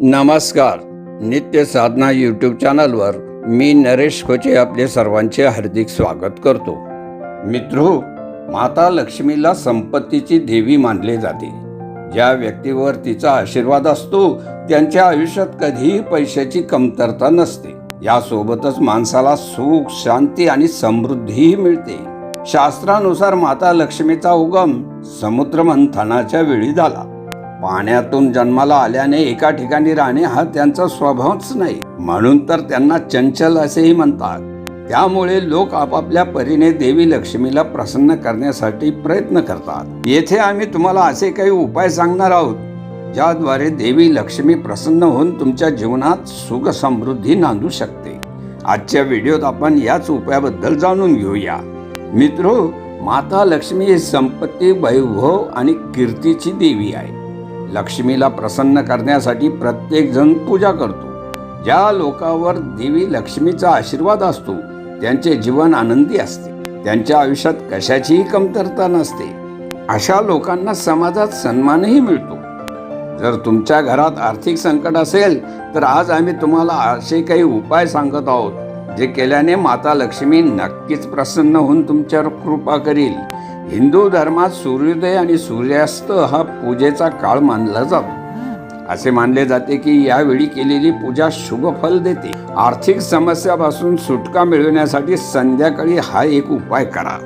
नमस्कार. नित्य साधना यूट्यूब चॅनलवर मी नरेश खोचे आपले सर्वांचे हार्दिक स्वागत करतो. मित्रो माता लक्ष्मीला संपत्तीची देवी मानले जाते. ज्या व्यक्तीवर तिचा आशीर्वाद असतो त्यांच्या आयुष्यात कधीही पैशाची कमतरता नसते. यासोबतच माणसाला सुख शांती आणि समृद्धीही मिळते. शास्त्रानुसार माता लक्ष्मीचा उगम समुद्र मंथनाच्या वेळी झाला. पाण्यातून जन्माला आल्याने एका ठिकाणी राहणे हा त्यांचा स्वभावच नाही. म्हणून तर त्यांना चंचल असेही म्हणतात. त्यामुळे लोक आपापल्या परीने देवी लक्ष्मीला प्रसन्न करण्यासाठी प्रयत्न करतात. येथे आम्ही तुम्हाला असे काही उपाय सांगणार आहोत ज्याद्वारे देवी लक्ष्मी प्रसन्न होऊन तुमच्या जीवनात सुख समृद्धी नांदू शकते. आजच्या व्हिडिओत आपण याच उपायाबद्दल जाणून घेऊया. मित्रो माता लक्ष्मी ही संपत्ती वैभव आणि कीर्तीची देवी आहे. लक्ष्मीला प्रसन्न करण्यासाठी प्रत्येकजण पूजा करतो. ज्या लोकांवर देवी लक्ष्मीचा आशीर्वाद असतो त्यांचे जीवन आनंदी असते. त्यांच्या आयुष्यात कशाचीही कमतरता नसते. अशा लोकांना समाजात सन्मानही मिळतो. जर तुमच्या घरात आर्थिक संकट असेल तर आज आम्ही तुम्हाला असे काही उपाय सांगत आहोत जे केल्याने माता लक्ष्मी नक्कीच प्रसन्न होऊन तुमच्यावर कृपा करील. हिंदू धर्मात सूर्योदय आणि सूर्यास्त हा पूजेचा काळ मानला जातो. असे मानले जाते की यावेळी केलेली पूजा शुभ फल देते. आर्थिक समस्यापासून सुटका मिळवण्यासाठी संध्याकाळी हा एक उपाय करा.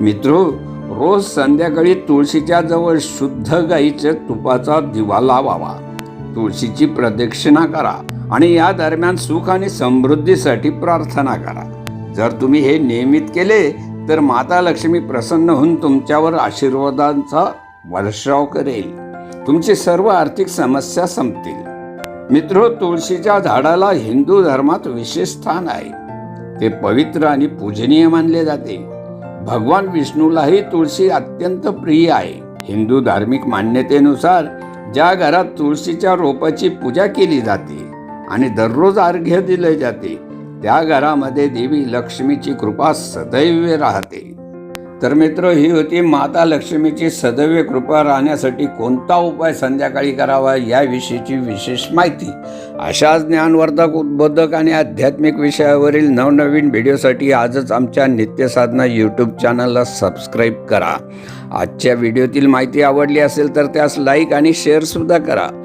मित्रो रोज संध्याकाळी तुळशीच्या जवळ शुद्ध गाईच्या तुपाचा दिवा लावावा. तुळशीची प्रदक्षिणा करा आणि या दरम्यान सुख आणि समृद्धीसाठी प्रार्थना करा. जर तुम्ही हे नियमित केले तर माता लक्ष्मी प्रसन्न होऊन तुमच्यावर आशीर्वादांचा वर्षाव करेल. तुमची सर्व आर्थिक समस्या संपतील. मित्र तुळशीच्या झाडाला हिंदू धर्मात विशेष स्थान आहे. ते पवित्र आणि पूजनीय मानले जाते. भगवान विष्णूलाही तुळशी अत्यंत प्रिय आहे. हिंदू धार्मिक मान्यतेनुसार ज्या घरात तुळशीच्या रोपाची पूजा केली जाते आणि दररोज अर्घ्य दिले जाते त्या घरामध्ये देवी लक्ष्मीची कृपा सदैव राहते. तर मित्र ही होती माता लक्ष्मीची सदैव कृपा राहण्यासाठी कोणता उपाय संध्याकाळी करावा याविषयीची विशेष माहिती. अशाच ज्ञानवर्धक उद्बोधक आणि आध्यात्मिक विषयावरील नवनवीन व्हिडिओसाठी आजच आमच्या नित्यसाधना यूट्यूब चॅनलला सबस्क्राईब करा. आजच्या व्हिडिओतील माहिती आवडली असेल तर त्यास लाईक आणि शेअरसुद्धा करा.